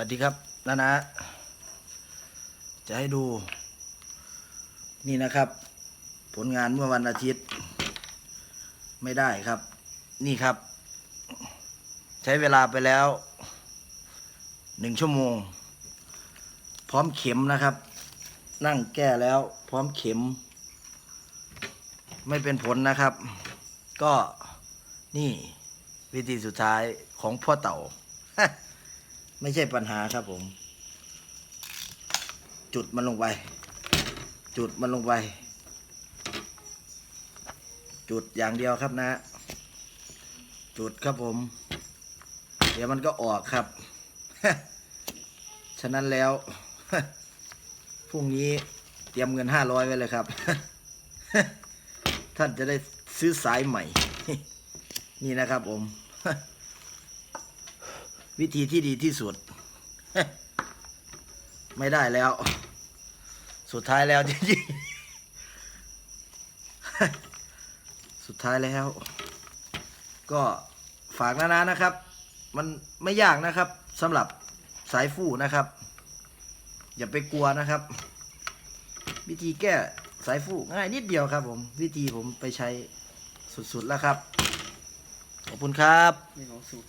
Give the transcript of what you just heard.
วัสดีครับนานะ จะให้ดู นี่นะครับ ผลงานเมื่อวันอาทิตย์ ไม่ได้ครับ นี่ครับ ใช้เวลาไปแล้วหนึ่งชั่วโมง พร้อมเข็มนะครับ นั่งแก้แล้ว พร้อมเข็ม ไม่เป็นผลนะครับ ก็นี่วิธีสุดท้ายของพ่อเต่า ไม่ใช่ปัญหาครับผม จุดมันลงไป จุดมันลงไป จุดอย่างเดียวครับนะ จุดครับผม เดี๋ยวมันก็ออกครับ ฉะนั้นแล้ว พรุ่งนี้เตรียมเงินห้าร้อยไว้เลยครับ ท่านจะได้ซื้อสายใหม่ นี่นะครับผม วิธีที่ดีที่สุด ไม่ได้แล้ว สุดท้ายแล้วจริงๆสุดท้ายแล้ว ก็ฝากนานานะครับ มันไม่ยากนะครับสำหรับสายฟู่นะครับ อย่าไปกลัวนะครับ วิธีแก้สายฟู่ง่ายนิดเดียวครับ ผม วิธีผมไปใช้สุดๆแล้วครับ ขอบคุณครับ นี่ของสูตร